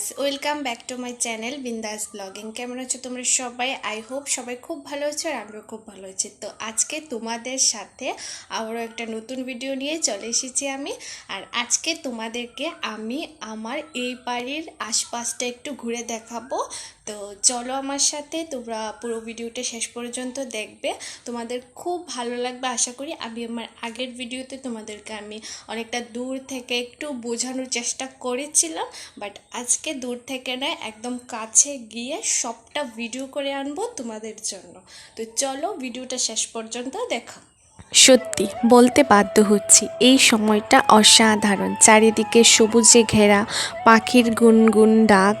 Guys welcome back to my channel Bindaas blogging কেমন আছো তোমরা সবাই? আই হোপ সবাই খুব ভালো আছো আর আমিও খুব ভালো আছি। তো আজকে তোমাদের সাথে আবারও একটা নতুন ভিডিও নিয়ে চলে এসেছি আমি। আর আজকে তোমাদেরকে আমি আমার এই বাড়ির আশপাশটা একটু ঘুরে দেখাবো। তো চলো আমার সাথে তোমরা পুরো ভিডিওটা শেষ পর্যন্ত দেখবে। তোমাদের খুব ভালো লাগবে, আশা করি। আমি আমার আগের ভিডিওতে তোমাদেরকে আমি অনেকটা দূর থেকে একটু বোঝানোর চেষ্টা করেছিলাম। বাট আজকে দূর থেকে নয় একদম কাছে গিয়ে সবটা ভিডিও করে আনব তোমাদের জন্য। তো চলো ভিডিওটা শেষ পর্যন্ত দেখো সত্যি বলতে বাধ্য হচ্ছি। এই সময়টা অসাধারণ। চারিদিকে সবুজে ঘেরা পাখির গুনগুন ডাক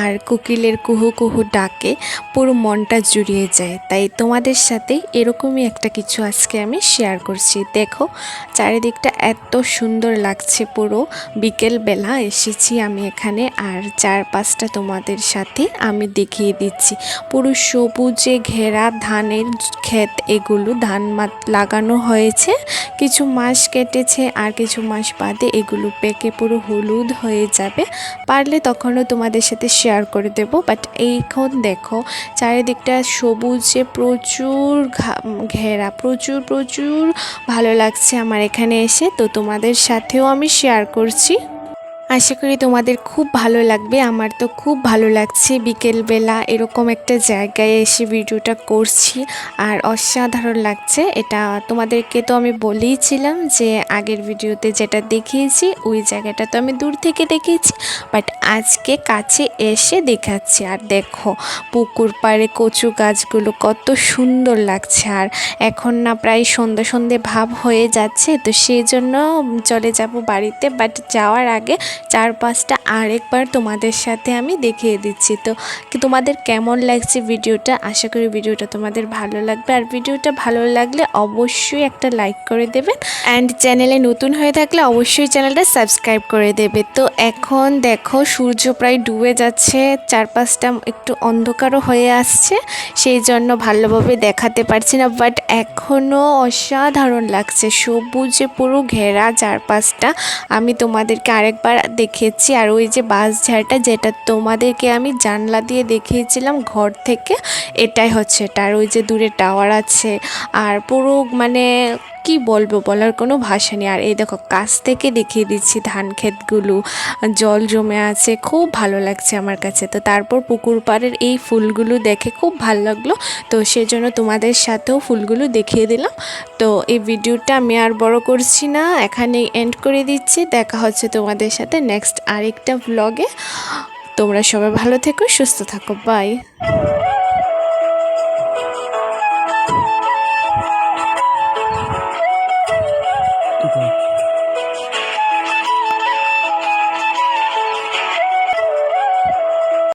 আর কোকিলের কুহু কুহু ডাকে পুরো মনটা জুড়িয়ে যায়। তাই তোমাদের সাথে এরকমই একটা কিছু আজকে আমি শেয়ার করছি। দেখো, চারিদিকটা এত সুন্দর লাগছে পুরো। বিকেলবেলা এসেছি আমি এখানে আর চারপাশটা তোমাদের সাথে আমি দেখিয়ে দিচ্ছি। পুরো সবুজে ঘেরা ধানের ক্ষেত, এগুলো ধান মাত লাগানো হয়েছে। কিছু মাস কেটেছে আর কিছু মাস বাদে এগুলো পেকে পুরো হলুদ হয়ে যাবে। পারলে তখনও তোমাদের সাথে শেয়ার করে দেব। বাট এইখন দেখো, চারিদিকটা সবুজে প্রচুর ঘেরা, প্রচুর প্রচুর ভালো লাগছে আমার এখানে এসে। তো তোমাদের সাথেও আমি শেয়ার করছি। আশা করি তোমাদের খুব ভালো লাগবে। আমার তো খুব ভালো লাগছে বিকেলবেলা এরকম একটা জায়গায় এসে ভিডিওটা করছি। আর অসাধারণ লাগছে। এটা তোমাদেরকে তো আমি বলেইছিলাম যে আগের ভিডিওতে যেটা দেখিয়েছি, ওই জায়গাটা তো আমি দূর থেকে দেখিয়েছি। বাট আজকে কাছে এসে দেখাচ্ছি। আর দেখো, পুকুর পাড়ে কচু গাছগুলো কত সুন্দর লাগছে। আর এখন না প্রায় সন্ধ্যে সন্ধে ভাব হয়ে যাচ্ছে, তো সেই জন্য চলে যাব বাড়িতে। বাট যাওয়ার আগে চারপাশটা আরেকবার তোমাদের সাথে আমি দেখিয়ে দিচ্ছি। তো তোমাদের কেমন লাগছে ভিডিওটা? আশা করি ভিডিওটা তোমাদের ভালো লাগবে। আর ভিডিওটা ভালো লাগলে অবশ্যই একটা লাইক করে দেবেন অ্যান্ড চ্যানেলে নতুন হয়ে থাকলে অবশ্যই চ্যানেলটা সাবস্ক্রাইব করে দেবে। তো এখন দেখো, সূর্য প্রায় ডুবে যাচ্ছে। চারপাশটা একটু অন্ধকারও হয়ে আসছে। সেই জন্য ভালোভাবে দেখাতে পারছি না। বাট এখনও অসাধারণ লাগছে। সবুজে পুরো ঘেরা চারপাশটা। আমি তোমাদেরকে আরেকবার দেখিয়েছি আর ওই যে বাস ঝাড়টা যেটা তোমাদেরকে আমি জানলা দিয়ে দেখিয়েছিলাম ঘর থেকে, এটাই হচ্ছে। এটা আর ওই যে দূরে টাওয়ার আছে। আর পুরো মানে কি বলব, বলার কোনো ভাষা নেই। আর এই দেখো, কাছ থেকে দেখিয়ে দিচ্ছি ধান ক্ষেতগুলো। জল জমে আছে, খুব ভালো লাগছে আমার কাছে। তো তারপর পুকুর পাড়ের এই ফুলগুলো দেখে খুব ভালো লাগল। তো সেই জন্য তোমাদের সাথেও ফুলগুলো দেখিয়ে দিলাম। তো এই ভিডিওটা আমি আর বড় করছি না, এখানেই এন্ড করে দিচ্ছি। দেখা হচ্ছে তোমাদের সাথে নেক্সট আরেকটা ভ্লগে তোমরা সবাই ভালো থেকো, সুস্থ থাকো বাই